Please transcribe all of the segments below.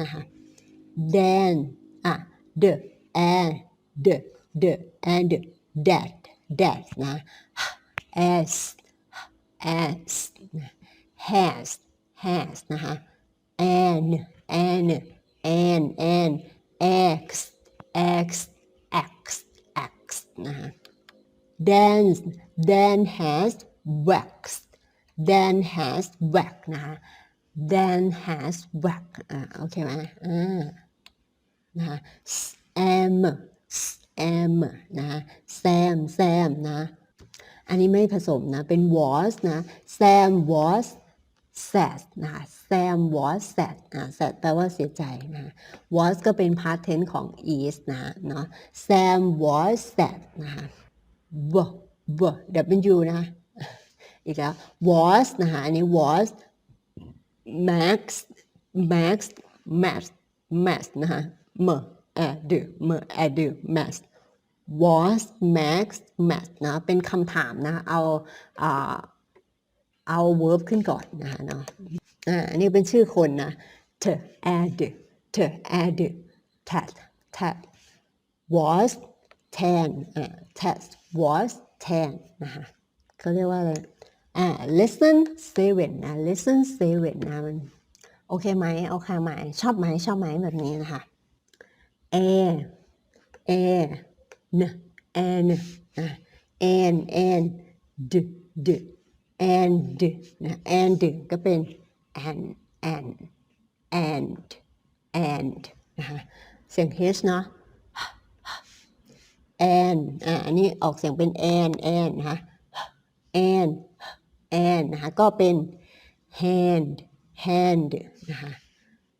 นะคะ then อ่ะ the and the the and that that นะ as as นะ has has นะคะ and and and and x x x x นะคะ then then has waxed then has waxed นะคะ then has waxed อ่าโอเคไหมอ่านะคะ am Sam นะคะ sam sam นะ อันนี้ไม่ผสมนะ เป็น was นะ Sam was sad นะคะ Sam was sad อ่า sad แปลว่าเสียใจนะ was ก็เป็น past tense ของ is นะเนาะ Sam was sad นะคะ w w w นะคะอีกแล้ว was นะคะอันนี้ was max max max max นะคะ m a d m a d max was max max นะ เป็นคำถามนะ เอาอ่าเอา verb ขึ้นก่อนนะคะเนาะอ่าอันนี้เป็นชื่อคนนะเธอ add เธอ add tat tat was ten อ่า tat was ten นะคะเขาเรียกว่าอะไร อ่า lesson seven นะ lesson seven นะมันโอเคไหมโอเคไหมชอบไหมชอบไหมแบบนี้นะคะ a air นะ and นะ and and d d and นะ and ก็เป็น and and and and นะคะเสียง h เนาะ and อ่าอันนี้ออกเสียงเป็น and and นะคะ and and นะคะก็เป็น hand hand นะคะ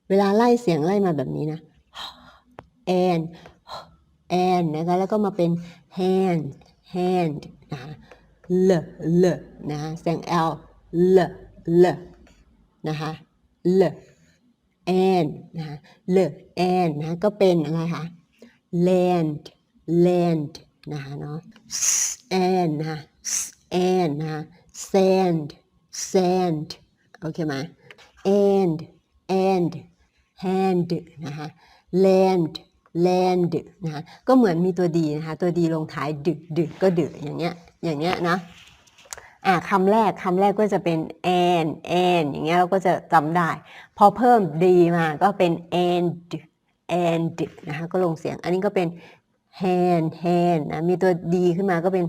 เวลาไล่เสียงไล่มาแบบนี้นะ and and นะคะแล้วก็มาเป็น hand hand นะคะ l l นะคะเสียง l l l นะคะ l and นะคะ l and นะคะก็เป็นอะไรคะ land land นะคะเนาะ and นะคะ and นะคะ sand sand โอเคไหม and and hand นะคะ land land นะคะก็เหมือนมีตัวดีนะคะ ตัวดีลงท้ายดึกดึกก็ดึกอย่างเงี้ย อย่างเงี้ยนะอ่าคำแรกคำแรกก็จะเป็น and and อย่างเงี้ยเราก็จะจำได้ พอเพิ่มดีมาก็เป็น and and นะคะก็ลงเสียง อันนี้ก็เป็น hand hand นะมีตัวดีขึ้นมาก็เป็น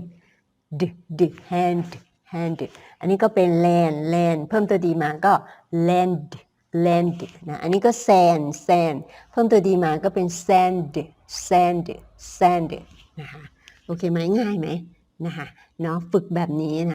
d d hand hand อันนี้ก็เป็น land land เพิ่มตัวดีมาก็ land land นะ อันนี้ก็ sand sand เพิ่มตัวดีมาก็เป็น sand sand sand นะคะ โอเคไหมง่ายไหมนะคะ เนาะฝึกแบบนี้นะ